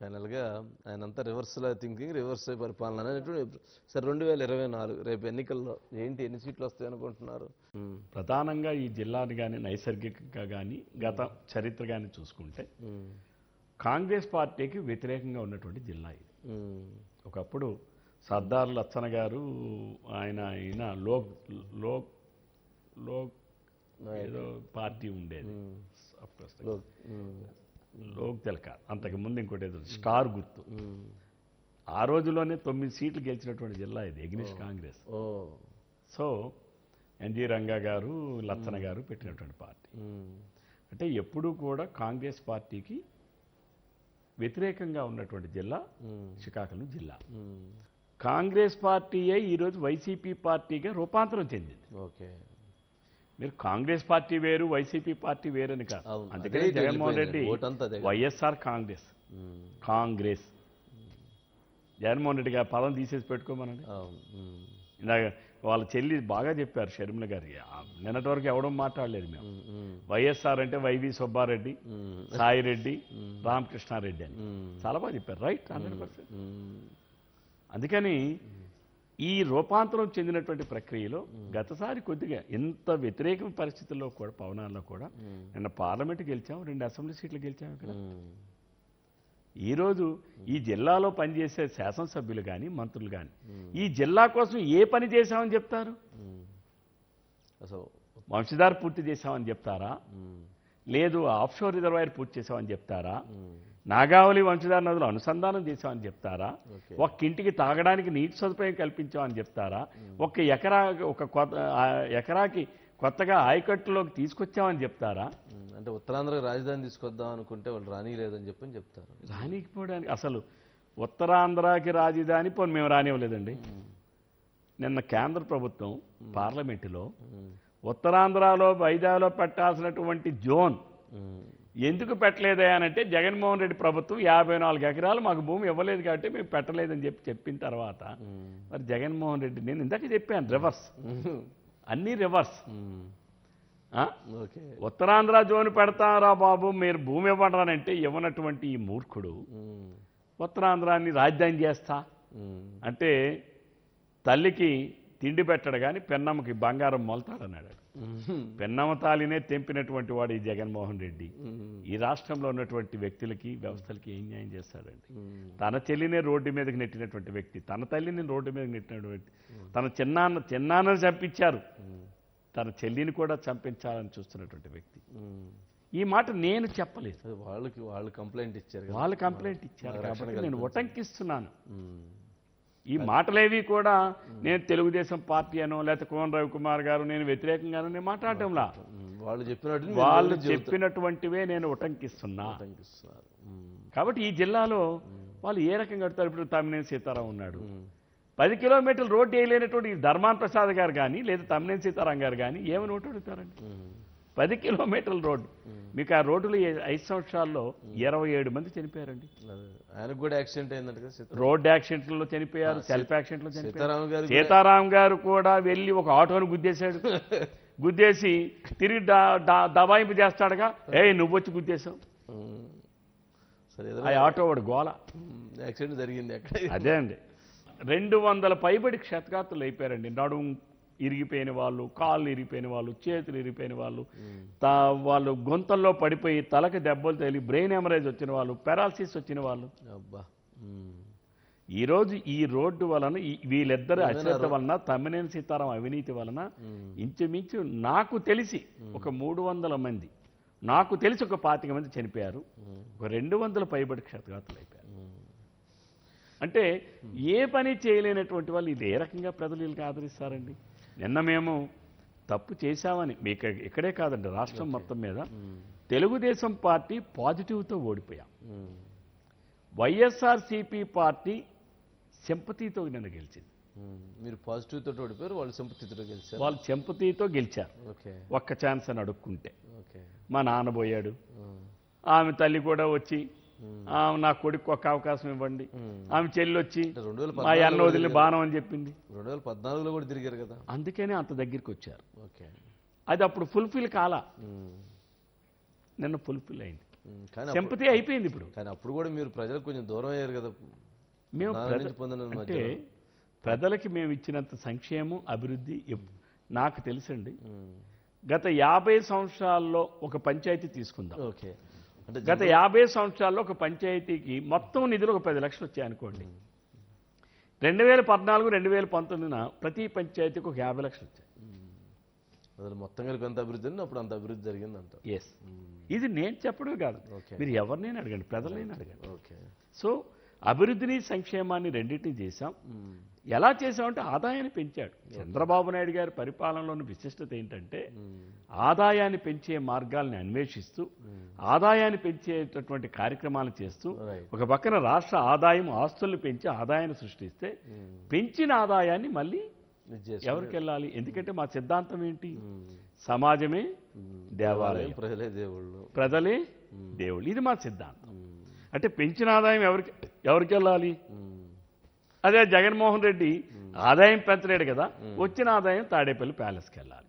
ఫైనల్గా ఆయన అంతా రివర్స్లో థింకింగ్ రివర్స్ పరిపాలన అనేటువంటి సరే రెండు వేల ఇరవై నాలుగు రేపు ఎన్నికల్లో ఏంటి ఎన్ని సీట్లు వస్తాయి అనుకుంటున్నారు? ప్రధానంగా ఈ జిల్లాని కానీ నైసర్గికంగా కానీ గత చరిత్ర కానీ చూసుకుంటే కాంగ్రెస్ పార్టీకి వ్యతిరేకంగా ఉన్నటువంటి జిల్లా ఇది. ఒకప్పుడు సర్దార్ లచ్చన గారు ఆయన ఈయన లోక్ లోక్ లోక్ ఏదో పార్టీ ఉండేది. లోక్ తెలక. అంతకు ముందు ఇంకోటి ఏదో స్టార్ గుర్తు. ఆ రోజులోనే తొమ్మిది సీట్లు గెలిచినటువంటి జిల్లా ఇది ఎగ్నిష్ కాంగ్రెస్. ఓ. సో ఎన్జి రంగా గారు లచ్చన గారు పెట్టినటువంటి పార్టీ. అంటే ఎప్పుడూ కూడా కాంగ్రెస్ పార్టీకి వ్యతిరేకంగా ఉన్నటువంటి జిల్లా శ్రీకాకుళం జిల్లా. కాంగ్రెస్ పార్టీయే ఈరోజు వైసీపీ పార్టీగా రూపాంతరం చెందింది. ఓకే. మీరు కాంగ్రెస్ పార్టీ వేరు వైసీపీ పార్టీ వేరని కాదు. అందుకని అదే జగన్మోహన్. రెడ్డి. వైఎస్ఆర్ కాంగ్రెస్. కాంగ్రెస్. జగన్మోహన్ రెడ్డి గారు పదం తీసేసి పెట్టుకోమనండి. ఇందాక వాళ్ళ చెల్లి బాగా చెప్పారు షర్మిల గారి. నిన్నటి వరకు ఎవడం మాట్లాడలేదు మేము. వైఎస్ఆర్ అంటే వైవి సుబ్బారెడ్డి సాయిరెడ్డి రామకృష్ణారెడ్డి అని. చాలా బాగా చెప్పారు. Right hundred percent. అందుకని ఈ రూపాంతరం చెందినటువంటి ప్రక్రియలో గతసారి కొద్దిగా ఎంత వ్యతిరేక పరిస్థితుల్లో కూడా పవనాల్లో కూడా నిన్న పార్లమెంట్ గెలిచాం రెండు అసెంబ్లీ సీట్లు గెలిచాం ఇక్కడ. ఈరోజు ఈ జిల్లాలో పనిచేసే శాసనసభ్యులు కానీ మంత్రులు కానీ ఈ జిల్లా కోసం ఏ పని చేశామని చెప్తారు. అసలు వంశధార పూర్తి చేశామని చెప్తారా? లేదు ఆఫ్షోర్ రిజర్వాయర్ పూర్తి చేశామని చెప్తారా? నాగావళి వంశధార నదులు అనుసంధానం చేశామని చెప్తారా. ఒక్క ఇంటికి తాగడానికి నీటి సదుపాయం కల్పించామని చెప్తారా? ఒక్క ఎకరా ఒక ఎకరాకి కొత్తగా ఆయకట్టులోకి తీసుకొచ్చామని చెప్తారా? అంటే ఉత్తరాంధ్రకు రాజధాని తీసుకొద్దాం అనుకుంటే వాళ్ళు రానిలేదని చెప్పని చెప్తారు. రానికపోవడానికి అసలు ఉత్తరాంధ్రకి రాజధాని పోనీ మేము రానివ్వలేదండి. నిన్న కేంద్ర ప్రభుత్వం పార్లమెంటులో ఉత్తరాంధ్రలో వైజాగ్లో పెట్టాల్సినటువంటి జోన్ ఎందుకు పెట్టలేదే అని అంటే జగన్మోహన్ రెడ్డి ప్రభుత్వం యాభై నాలుగు ఎకరాలు మాకు భూమి ఇవ్వలేదు కాబట్టి మేము పెట్టలేదని చెప్పి చెప్పిన తర్వాత మరి జగన్మోహన్ రెడ్డి నేను ఇందాక చెప్పాను రివర్స్. అన్నీ రివర్స్. ఉత్తరాంధ్ర జోన్ పెడతారా బాబు? మీరు భూమి ఇవ్వడానంటే ఇవ్వనటువంటి ఈ మూర్ఖుడు ఉత్తరాంధ్రాన్ని రాజధాని చేస్తా. అంటే తల్లికి తిండి పెట్టడు కానీ పెన్నమ్మకి బంగారం మొలతాడన్నాడు. పెన్నమ్మ తాలినే తెంపినటువంటి వాడు ఈ జగన్మోహన్ రెడ్డి. ఈ రాష్ట్రంలో ఉన్నటువంటి వ్యక్తులకి వ్యవస్థలకి ఏం న్యాయం చేస్తాడండి? తన చెల్లినే రోడ్డు మీదకి నెట్టినటువంటి వ్యక్తి తన తల్లిని రోడ్డు మీదకి నెట్టినటువంటి తన చిన్నాన్న చిన్నాన్నని చంపించారు. తన చెల్లిని కూడా చంపించాలని చూస్తున్నటువంటి వ్యక్తి. ఈ మాట నేను చెప్పలేదు. వాళ్ళకి వాళ్ళు కంప్లైంట్ ఇచ్చారు వాళ్ళు కంప్లైంట్ ఇచ్చారు కాబట్టి నేను ఉటంకిస్తున్నాను. ఈ మాటలేవి కూడా నేను తెలుగుదేశం పార్టీ అనో లేకపోతే కోన రవికుమార్ గారు నేను వ్యతిరేకంగానో నేను మాట్లాడటంలా. వాళ్ళు చెప్పినట్టు వాళ్ళు చెప్పినటువంటివే నేను ఉటంకిస్తున్నా. కాబట్టి ఈ జిల్లాలో వాళ్ళు ఏ రకంగా కడతారు? ఇప్పుడు తమ్మినేని సీతారాం ఉన్నాడు. పది కిలోమీటర్లు రోడ్డు వేయలేనటువంటి ధర్మాన్ ప్రసాద్ గారు కానీ లేదా తమ్మినేని సీతారాం గారు కానీ ఏమని ఓటు అడుగుతారండి? పది కిలోమీటర్ల రోడ్డు. మీకు ఆ రోడ్డులో ఐదు సంవత్సరాల్లో ఇరవై ఏడు మంది చనిపోయారండి. ఆయనకు కూడా యాక్సిడెంట్ అయిందంట కదా సీత- రోడ్ యాక్సిడెంట్లలో చనిపోయారు సెల్ఫ్ యాక్సిడెంట్లో చనిపోయారు. సీతారాం గారు కూడా వెళ్ళి ఒక ఆటోను గుద్దేశాడు. గుద్దేసి తిరిగి దబాయింపు చేస్తాడుగా. ఏ నువ్వు వచ్చి గుద్దేశావు. ఆ ఆటో వాడు గోల. యాక్సిడెంట్ జరిగింది అక్కడ. అదే అండి. రెండు వందల పైబడి క్షతగాత్రులు అయిపోయారండి. నడుము ఇరిగిపోయిన వాళ్ళు కాళ్ళు ఇరిగిపోయిన వాళ్ళు చేతులు ఇరిగిపోయిన వాళ్ళు తా వాళ్ళు గొంతల్లో పడిపోయి తలకు దెబ్బలు తగిలి బ్రెయిన్ ఎమరేజ్ వచ్చిన వాళ్ళు పెరాలసిస్ వచ్చిన వాళ్ళు. అబ్బా. ఈరోజు ఈ రోడ్డు వలన ఈ- వీళ్ళిద్దరి అశ్రద్ధ వలన తమ్మినేని సీతారాం అవినీతి వలన ఇంచుమించు నాకు తెలిసి ఒక మూడు వందల మంది నాకు తెలిసి ఒక పాతిక మంది చనిపోయారు. ఒక రెండు వందల పైబడి క్షతగాతులు అయిపోయారు. అంటే ఏ పని చేయలేనటువంటి వాళ్ళు ఇది ఏ రకంగా ప్రజలు వీళ్ళకి ఆదరిస్తారండి. నిన్న మేము తప్పు చేశామని మీకు ఇక్కడే కాదండి రాష్ట్రం మొత్తం మీద. తెలుగుదేశం పార్టీ పాజిటివ్తో ఓడిపోయాం. వైఎస్ఆర్సీపీ పార్టీ సింపతితో నిన్న గెలిచింది. మీరు పాజిటివ్ తోటి ఓడిపోయారు వాళ్ళు సింపతితో గెలిచారు? వాళ్ళు సింపతితో గెలిచారు. ఓకే. ఒక్క ఛాన్స్ అని అడుక్కుంటే. మా నాన్న పోయాడు. ఆమె తల్లి కూడా వచ్చి నా కొడుకు ఒక అవకాశం ఇవ్వండి. ఆమె చెల్లి వచ్చి మా అన్న వదిలి బాణం అని చెప్పింది. రెండు వేల పద్నాలుగులో కూడా తిరిగారు కదా? అందుకనే అంత దగ్గరికి వచ్చారు. ఓకే. అది అప్పుడు ఫుల్ఫిల్ కాలా. నిన్న ఫుల్ఫిల్ అయింది. సింపతి అయిపోయింది ఇప్పుడు. కానీ అప్పుడు కూడా మీరు ప్రజలకు కొంచెం దూరం అయ్యారు కదా? మేము అంటే ప్రజలకి మేము ఇచ్చినంత సంక్షేమం అభివృద్ధి నాకు తెలుసండి. గత యాభై సంవత్సరాల్లో ఒక పంచాయతీ తీసుకుందాం. ఓకే. గత యాభై సంవత్సరాల్లో ఒక పంచాయతీకి మొత్తం నిధులు ఒక పది లక్షలు వచ్చాయి అనుకోండి రెండు వేల పద్నాలుగు రెండు వేల పంతొమ్మిదిన ప్రతి పంచాయతీకి ఒక యాభై లక్షలు వచ్చాయి. అసలు మొత్తం కలిపి ఎంత అభివృద్ధి ఉంది అప్పుడు అంత అభివృద్ధి జరిగింది అంట ఎస్ ఇది నేను చెప్పడం కాదు. ఓకే. మీరు ఎవరినైనా అడగండి ప్రజలైనా అడగండి. ఓకే. సో అభివృద్ధిని సంక్షేమాన్ని రెండింటిని చేశాం. ఎలా చేశామంటే ఆదాయాన్ని పెంచాడు. చంద్రబాబు నాయుడు గారి పరిపాలనలోని విశిష్టత ఏంటంటే ఆదాయాన్ని పెంచే మార్గాల్ని అన్వేషిస్తూ ఆదాయాన్ని పెంచేటటువంటి కార్యక్రమాలు చేస్తూ ఒక పక్కన రాష్ట్ర ఆదాయం ఆస్తుల్ని పెంచి ఆదాయాన్ని సృష్టిస్తే పెంచిన ఆదాయాన్ని మళ్ళీ ఎవరికి వెళ్ళాలి? ఎందుకంటే మా సిద్ధాంతం ఏంటి? సమాజమే దేవాలయం. ప్రజలే దేవుళ్ళు. ప్రజలే దేవుళ్ళు. ఇది మా సిద్ధాంతం. అంటే పెంచిన ఆదాయం ఎవరికి ఎవరికి వెళ్ళాలి అదే జగన్మోహన్ రెడ్డి ఆదాయం పెంచలేడు కదా వచ్చిన ఆదాయం తాడేపల్లి ప్యాలెస్కి వెళ్ళాలి